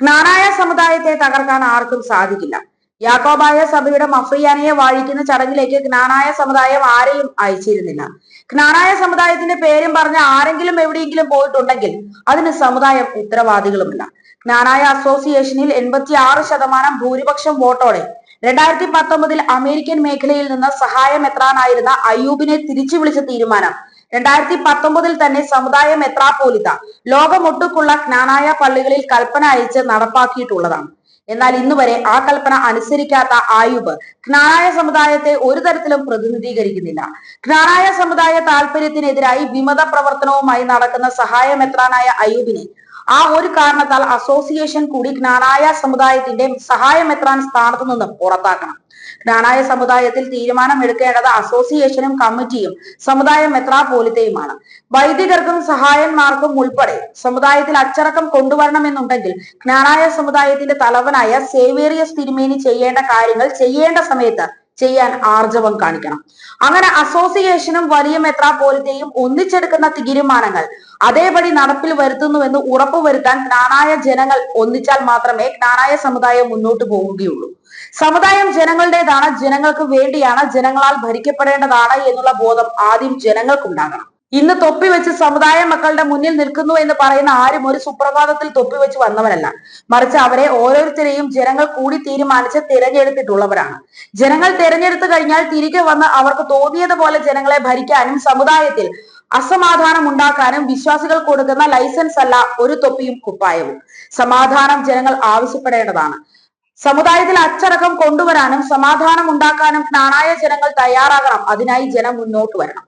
ജ്ഞാനായ സമുദായത്തെ തകർക്കാൻ ആർക്കും സാധിക്കില്ല. യാക്കോബായ സഭയുടെ മഫ്രിയാനയെ വാഴിക്കുന്ന ചടങ്ങിലേക്ക് ജ്ഞാനായ സമുദായം ആരെയും അയച്ചിരുന്നില്ല. ജ്ഞാനായ സമുദായത്തിന്റെ പേരും പറഞ്ഞ് ആരെങ്കിലും എവിടെയെങ്കിലും പോയിട്ടുണ്ടെങ്കിൽ അതിന് സമുദായം ഉത്തരവാദികളുമില്ല. ജ്ഞാനായ അസോസിയേഷനിൽ എൺപത്തി ആറ് ശതമാനം ഭൂരിപക്ഷം വോട്ടോടെ രണ്ടായിരത്തി പത്തൊമ്പതിൽ അമേരിക്കൻ മേഖലയിൽ നിന്ന് സഹായം എത്താനായിരുന്ന അയ്യൂബിനെ തിരിച്ചു വിളിച്ച തീരുമാനം രണ്ടായിരത്തി പത്തൊമ്പതിൽ തന്നെ സമുദായ മെത്രാപ്പോലിത്ത ലോകമൊട്ടുക്കുള്ള ജ്ഞാനായ പള്ളികളിൽ കൽപ്പന അയച്ച് നടപ്പാക്കിയിട്ടുള്ളതാണ്. എന്നാൽ ഇന്ന് വരെ ആ കൽപ്പന അനുസരിക്കാത്ത ആയുബ് ജ്ഞാനായ സമുദായത്തെ ഒരു തരത്തിലും പ്രതിനിധീകരിക്കുന്നില്ല. ജ്ഞാനായ സമുദായ താല്പര്യത്തിനെതിരായി വിമത പ്രവർത്തനവുമായി നടക്കുന്ന സഹായ മെത്രാനായ അയ്യൂബിനെ ആ ഒരു കാരണത്താൽ അസോസിയേഷൻ കൂടി ജ്ഞാനായ സമുദായത്തിന്റെ സഹായമെത്രാൻ സ്ഥാനത്ത് നിന്നും പുറത്താക്കണം. ജ്ഞാനായ സമുദായത്തിൽ തീരുമാനം എടുക്കേണ്ടത് അസോസിയേഷനും കമ്മിറ്റിയും സമുദായ മെത്രാപോലിത്തയുമാണ് വൈദികർക്കും സഹായന്മാർക്കും ഉൾപ്പെടെ സമുദായത്തിൽ അച്ചടക്കം കൊണ്ടുവരണമെന്നുണ്ടെങ്കിൽ ജ്ഞാനായ സമുദായത്തിന്റെ തലവനായ സേവേറിയസ് തിരുമേനി ചെയ്യേണ്ട കാര്യങ്ങൾ ചെയ്യേണ്ട സമയത്ത് ചെയ്യാൻ ആർജവം കാണിക്കണം. അങ്ങനെ അസോസിയേഷനും വലിയ മെത്രാ മെത്രാപോലിത്തെയും ഒന്നിച്ചെടുക്കുന്ന തീരുമാനങ്ങൾ അതേപടി നടപ്പിൽ വരുത്തുന്നുവെന്ന് ഉറപ്പുവരുത്താൻ ജ്ഞാനായ ജനങ്ങൾ ഒന്നിച്ചാൽ മാത്രമേ ജ്ഞാനായ സമുദായം മുന്നോട്ട് പോവുകയുള്ളൂ. സമുദായം ജനങ്ങളുടേതാണ് ജനങ്ങൾക്ക് വേണ്ടിയാണ് ജനങ്ങളാൽ ഭരിക്കപ്പെടേണ്ടതാണ് എന്നുള്ള ബോധം ആദ്യം ജനങ്ങൾക്കുണ്ടാകണം. ഇന്ന് തൊപ്പി വെച്ച് സമുദായ മക്കളുടെ മുന്നിൽ നിൽക്കുന്നു എന്ന് പറയുന്ന ആരും ഒരു സുപ്രഭാതത്തിൽ തൊപ്പി വെച്ച് വന്നവരല്ല. മറിച്ച് അവരെ ഓരോരുത്തരെയും ജനങ്ങൾ കൂടി തീരുമാനിച്ച് തിരഞ്ഞെടുത്തിട്ടുള്ളവരാണ്. ജനങ്ങൾ തിരഞ്ഞെടുത്തു കഴിഞ്ഞാൽ തിരികെ വന്ന് അവർക്ക് തോന്നിയതുപോലെ ജനങ്ങളെ ഭരിക്കാനും സമുദായത്തിൽ അസമാധാനം ഉണ്ടാക്കാനും വിശ്വാസികൾ കൊടുക്കുന്ന ലൈസൻസ് അല്ല ഒരു തൊപ്പിയും കുപ്പായവും. സമാധാനം ജനങ്ങൾ ആവശ്യപ്പെടേണ്ടതാണ്. സമുദായത്തിൽ അച്ചടക്കം കൊണ്ടുവരാനും സമാധാനം ഉണ്ടാക്കാനും നാണായ ജനങ്ങൾ തയ്യാറാകണം. അതിനായി ജനം മുന്നോട്ട് വരണം.